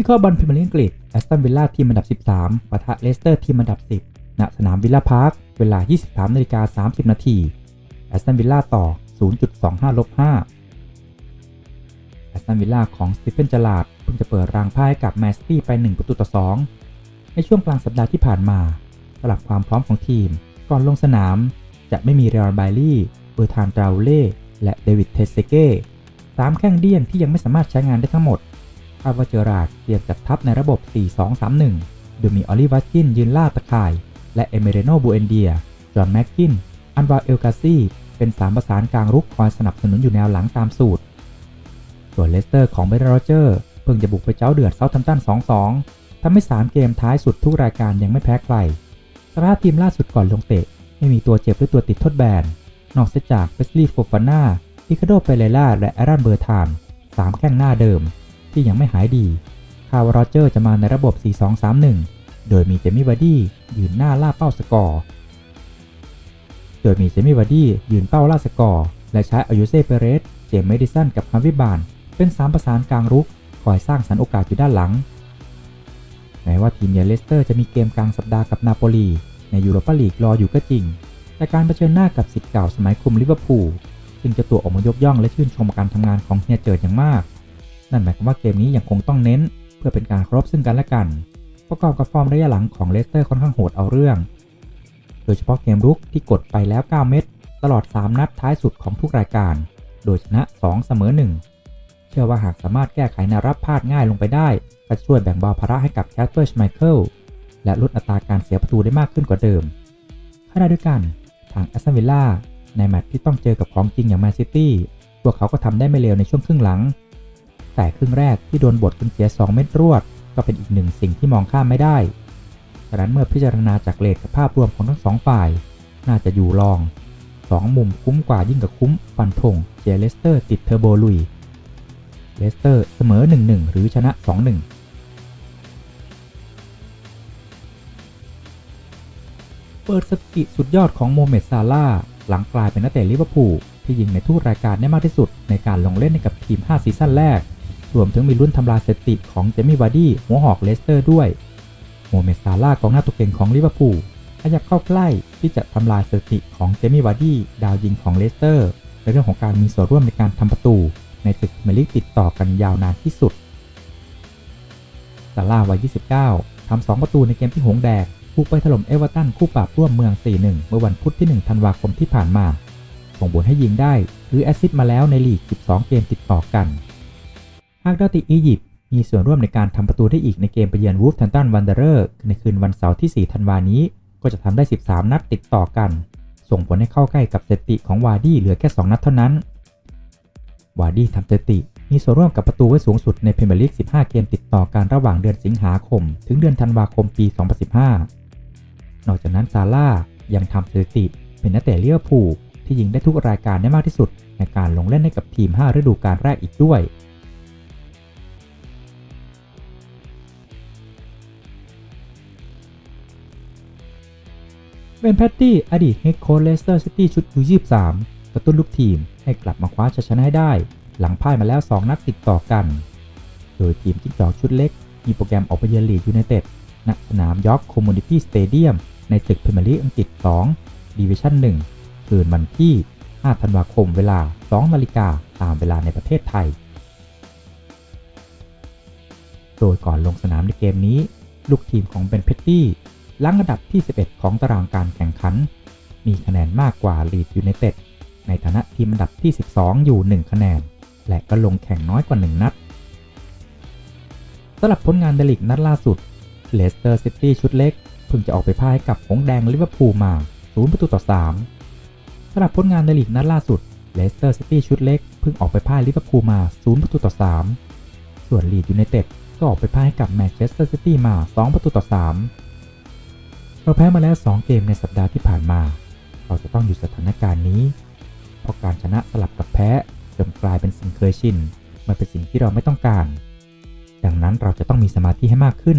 วิเคราะห์บอลพรีเมียร์ลีกอังกฤษแอสตันวิลล่าทีมอันดับ 13ปะทะเลสเตอร์ทีมอันดับ 10 ณ สนามวิลล่าพาร์ค เวลา 23นาฬิกา30 นาทีแอสตันวิลล่าต่อ 0.25ลบ5แอสตันวิลล่าของสตีเฟนจลาดเพิ่งจะเปิดรางพ่ายกับแมสตี้ไป 1 ประตูต่อ 2 ในช่วงกลางสัปดาห์ที่ผ่านมาสลับความพร้อมของทีม ก่อนลงสนาม จะไม่มีเรอัลไบลี่เบอร์ทานดราวเล่และเดวิดเทสเซเก้สามแข้งเดี้ยนที่ยังไม่สามารถใช้งานได้ทั้งหมด คาดว่าเจอราดเตรียมจัดทัพในระบบ 4-2-3-1 โดยมีออลิวัสกินยืนล่าตะข่าย และเอเมเรโนบูเอนเดีย จอห์นแม็กกิน อันวาเอลกาซีเป็นสามประสานกลางรุกคอยสนับสนุนอยู่แนวหลังตามสูตร ส่วนเลสเตอร์ของเบรโรเจอร์เพิ่งจะบุกไปเจ้าเดือดเซาท์แฮมป์ตัน 2-2 ทำให้ 3 เกมท้ายสุดทุกรายการยังไม่แพ้ใคร สภาพทีมล่าสุดก่อนลงเตะ ไม่มีตัวเจ็บหรือตัวติดทดแบน นอกจากเวสลีย์โฟฟาน่าอิคาโดเปเรล่าและแอรันเบอร์ทานสามแข้งหน้าเดิม ที่ยังไม่หายดี คาวารอเจอร์จะมาในระบบ 4-2-3-1 โดยมีเจมี่วาร์ดี้ยืนหน้าล่าเป้าสกอร์ โดยมีเจมี่วาร์ดี้ยืนเป้าล่าสกอร์ และใช้อายุเซเปเรส เจมเมดิสันกับฮัมวิบาน เป็นสามประสานกลางรุก คอยสร้างสรรค์โอกาสอยู่ด้านหลัง แม้ว่าทีมเยเลสเตอร์จะมีเกมกลางสัปดาห์กับนาโปลี ในยูโรปาลีกรออยู่ก็จริง แต่การเผชิญหน้ากับสิทธิ์เก่าสมัยคุมลิเวอร์พูลซึ่งจะตัวออกมายกย่องและชื่นชมการทำงานของเฮียเจิดอย่างมาก นั่นหมายความว่าเกมนี้ยังคงต้องเน้น เพื่อเป็นการเคารพซึ่งกันและกัน ประกอบกับฟอร์มระยะหลังของเลสเตอร์ค่อนข้างโหดเอาเรื่อง โดยเฉพาะเกมรุกที่กดไปแล้ว 9 เม็ดตลอด 3 นัดท้ายสุดของทุกรายการ โดยชนะ 2 เสมอ 1 เชื่อว่าหากสามารถแก้ไขแนวรับพลาดง่ายลงไปได้จะช่วยแบ่งเบาภาระให้กับแคสเปอร์ชไมเคิลและลดอัตราการเสียประตูได้มากขึ้นกว่าเดิมขณะเดียวกันทางแอสตันวิลล่าในแมตช์ที่ต้องเจอกับของจริงอย่างแมนซิตี้พวกเขาก็ทำได้ไม่เลวในช่วงครึ่งหลัง แต่ครึ่งแรกที่โดนบทจนเสีย 2 เม็ดรวด ก็เป็นอีกหนึ่งสิ่งที่มองข้ามไม่ได้ดังนั้นเมื่อพิจารณาจากเลทกับภาพรวมของทั้งสองฝ่าย น่าจะอยู่รอง 2 มุมคุ้มกว่ายิ่งกับคุ้มฟันธงเจเลสเตอร์ติดเทอร์โบลุยเลสเตอร์เสมอ 1-1 หรือชนะ 2-1เปิดสถิติสุดยอดของโมเมดซาลาห์หลังกลายเป็นนักเตะลิเวอร์พูลที่ยิงในทุกรายการได้มากที่สุดในการลงเล่นให้กับทีม 5 ซีซั่นแรก รวมถึงมีรุ่นทำลายสถิติของเจมี่วาร์ดี้หัวหอกเลสเตอร์ด้วย โมเมดซาลากองหน้าตัวเก่งของลิเวอร์พูลขยับเข้าใกล้ที่จะทำลายสถิติของเจมี่วาร์ดี้ดาวยิงของเลสเตอร์ในเรื่องของการมีส่วนร่วมในการทำประตู ในศึกเมลีกติดต่อกันยาวนานที่สุดซาร่าวัย 29 ทำ 2 ประตูในเกมที่หงแดงบุกไปถล่มเอเวอร์ตันคู่ปราบร่วมเมือง 4-1 เมื่อวันพุธที่ 1 ธันวาคมที่ผ่านมาส่งผลให้ยิงได้ หรือแอซิสมาแล้วในลีก 12 เกมติดต่อกัน หากดาติอียิปต์มีส่วนร่วมในการทำประตูได้อีกในเกมไปเยือนวูฟแทนตันวันเดอร์ในคืนวันเสาร์ที่ 4 ธันวานี้ ก็จะทำได้ 13 นัดติดต่อกัน ส่งผลให้เข้าใกล้กับสถิติของวาร์ดี้เหลือแค่ 2 นัดเท่านั้น วาร์ดี้ทำสถิติมีส่วนร่วมกับประตูไว้สูงสุดในพรีเมียร์ลีก 15 เกมติดต่อกันระหว่างเดือนสิงหาคม ถึงเดือนธันวาคมปี 2015 นอกจากนั้นซาร่ายังทำสถิติเป็นนักเตะเลิเวอร์พูลที่ยิงได้ทุกรายการได้มากที่สุด ในการลงเล่นให้กับทีม 5 ฤดูกาลแรกอีกด้วย เบนแพตตี้อดีตเฮดโค้ชเลสเตอร์ซิตี้ชุดยู23กระตุ้นลูกทีมให้กลับมาคว้าชัยชนะให้ได้ หลังพ่ายมาแล้ว 2 นัดติดต่อกัน โดยทีมจิ้งจอกชุดเล็ก มีโปรแกรมออกไปเยือนลีดยูไนเต็ดณสนามยอร์กคอมมูนิตี้สเตเดียมในศึกพรีเมียร์ลีกอังกฤษ2ดิวิชั่น1คืนวันที่ 5 ธันวาคมเวลา 2 นาฬิกาตามเวลาในประเทศไทย โดยก่อนลงสนามในเกมนี้ ลูกทีมของเบนเพตตี้ ลังอันดับที่ 11 ของตารางการแข่งขัน มีคะแนนมากกว่าลีดยูไนเต็ดในฐานะทีมอันดับที่ 12 อยู่ 1 คะแนน และก็ลงแข่งน้อยกว่า 1 นัดสำหรับผลงานในลีกนัดล่าสุดเลสเตอร์ซิตี้ชุดเล็กเพิ่งจะออกไปพ่ายกับหงแดงลิเวอร์พูลมา 0 ประตูต่อ 3สำหรับผลงานในลีกนัดล่าสุดเลสเตอร์ซิตี้ชุดเล็กเพิ่งออกไปพ่ายลิเวอร์พูลมา 0 ประตูต่อ 3 ส่วนลีดยูไนเต็ดก็ออกไปพ่ายกับแมนเชสเตอร์ซิตี้มา 2 ประตูต่อ 3 เราแพ้มาแล้ว 2 เกมในสัปดาห์ที่ผ่านมา เราจะต้องอยู่สถานการณ์นี้ เพราะการชนะสลับกับแพ้จนกลายเป็นสิ่งเคยชิน มันเป็นสิ่งที่เราไม่ต้องการ ดังนั้นเราจะต้องมีสมาธิให้มากขึ้น